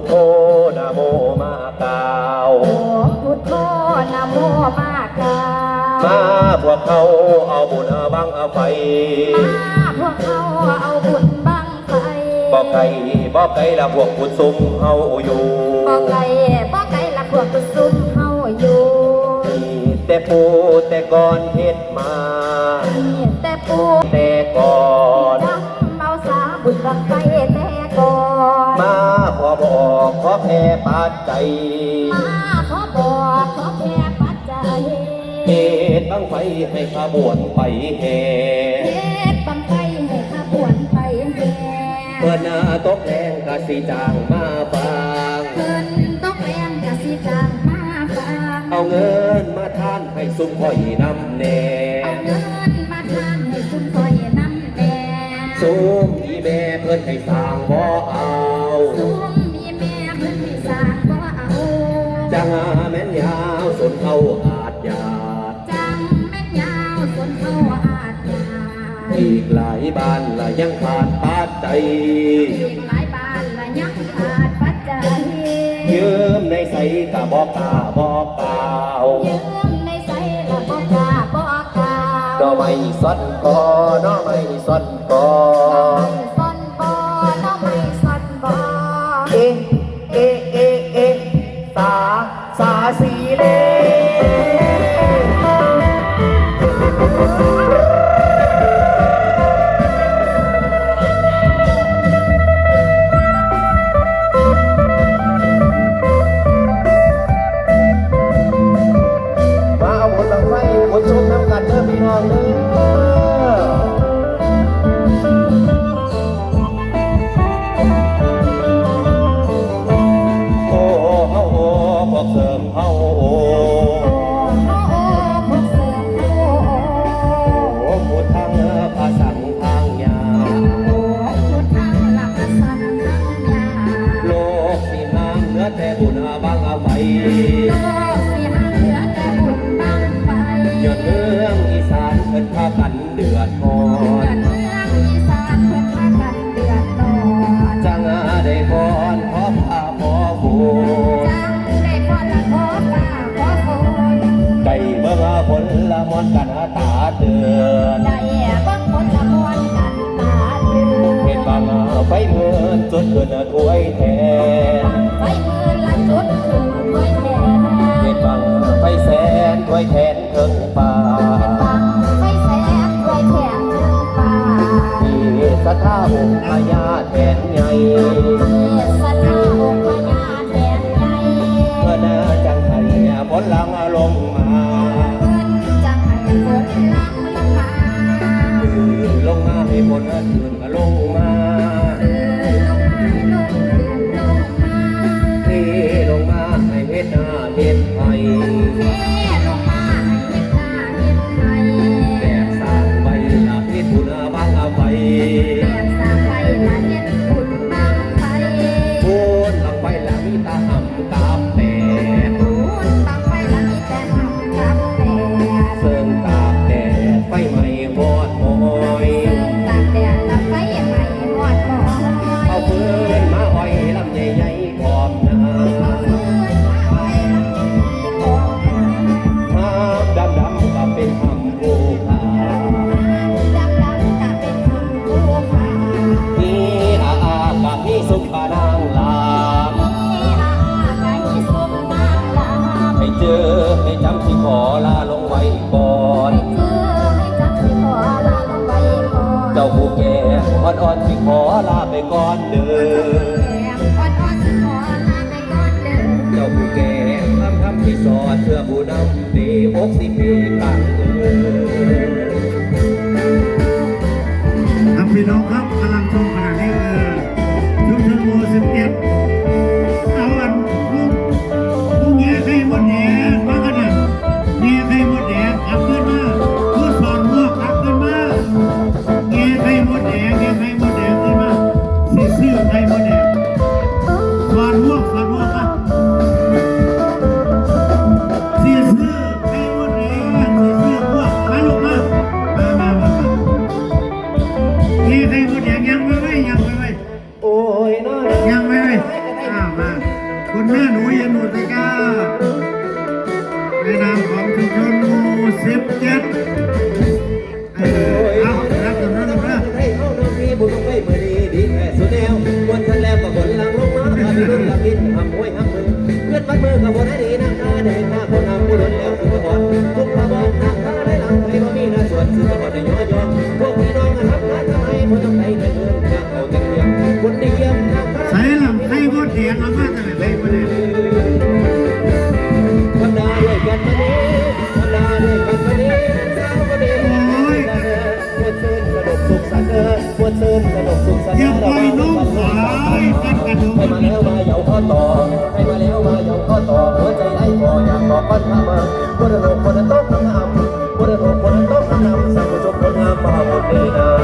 ธโธนะโมมาเกาโอพุทโธนะโมมาเกามาพวกเขาเอาบุญเาบังเอาไฟมาพวกเขาเอาบุญบังไฟบอกไก่บอกไก่ละพวกพุดซุ่มเฮาอยู่บอกไก่บอกไก่ละพวกพุดซุ่มเฮาอยู่แต่ปูแต่ก่อนเฮ็ดมาแต่ปูแต่ก่อน ปัจจัยข้าขอบอกขอแค่ปัจจัยเหตุบังไฟให้ขบวนไปแห่เหตุบังไฟให้ขบวนไปแห่เพื่อนาตกแรงกะสีจางมาฟางเพื่อนตกแรงกะสีจางมาฟางเอาเงินมาทานให้สุมข่อยนำแน่เอาเงินมาทานให้สุมข่อยนำแน่สุมอีแม่เพื่อนให้สางบ่เอาสุม จังแม่นยาวสนเขาอาจยาดจังแม่นยาวสนเขาอาจยาดอีกหลายบ้านละยังขาดปัจจัยอีกหลายบ้านละยังขาดปัจจัยยืมในใสกะบอกตาบอกเปล่ายืมในใสกะบอกตาบอกเปล่าดอกไม้สนกอดอกไม้สนกอ ญาแทนไใหญ่ก็น่าจังทันอย่าพ้นลังอารมณ์ พบดี ของชุมชนูสิบเจ็ดเออเอารับกันนะรับนะใเข้าน้องมีบุญไม่เมื่ดีดีสุดแนววันทันแล้วก็บนลังลงมาพาไปรุ่นละมิดทำห้อยห้ำมือเพื่อนวัดมือกับวันได้ดีนะข้าได้ข้าคนทำผู้ดนแล้วสุขก่อนทุกประบอนนะข้าได้หลังไปบ่มีนะสวนสุขก่อนในย้อนย้อนพวกพี่นองนหับข้าทำไมคนต้องไปเดินข้าเอาแต่เพียงคนได้เยี่ยมน้าใส่ลำไส้บดแดงเอามาจากไหนไปบ่ได้ เสนุกสุขนต์อย่าปน้องสายเป็นกระดูกให้มาแล้วมาเหยาข้อต่อให้มาแล้วมาเหยาข้อต่อหัวใจไอ้พออยากบอกปันทำมาบนโลกคนนั้นต้องทำบนโลกคนนั้นต้องทำสังคมคนงามมาหมดเลยนะ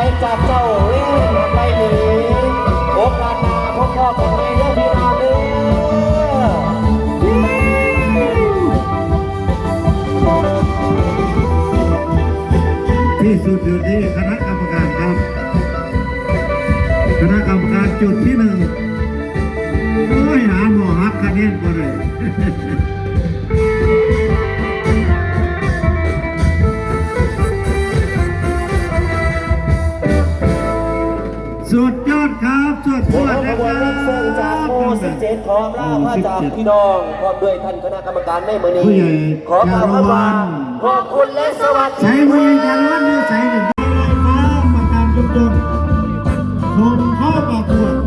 ใจจากเจ้าเว้ยไปหนีโอกาสหน้าพบพ่อกันใหม่เด้อพี่น้องเด้อที่สุดอยู่ที่คณะกรรมการครับ คณะกรรมการจุดที่หนึ่งโอ้ยหาหมอฮักคะแนนก็เลย นขอลาพระจากพี่น้องพร้อมด้วยท่านคณะกรรมการแม่มณีขอกล่าวคำว่าขอบคุณและสวัสดีใช้เงินยันวันนี้ใช้หนึ่ได้ฟ้าประการจุมชนชมข้อประกวด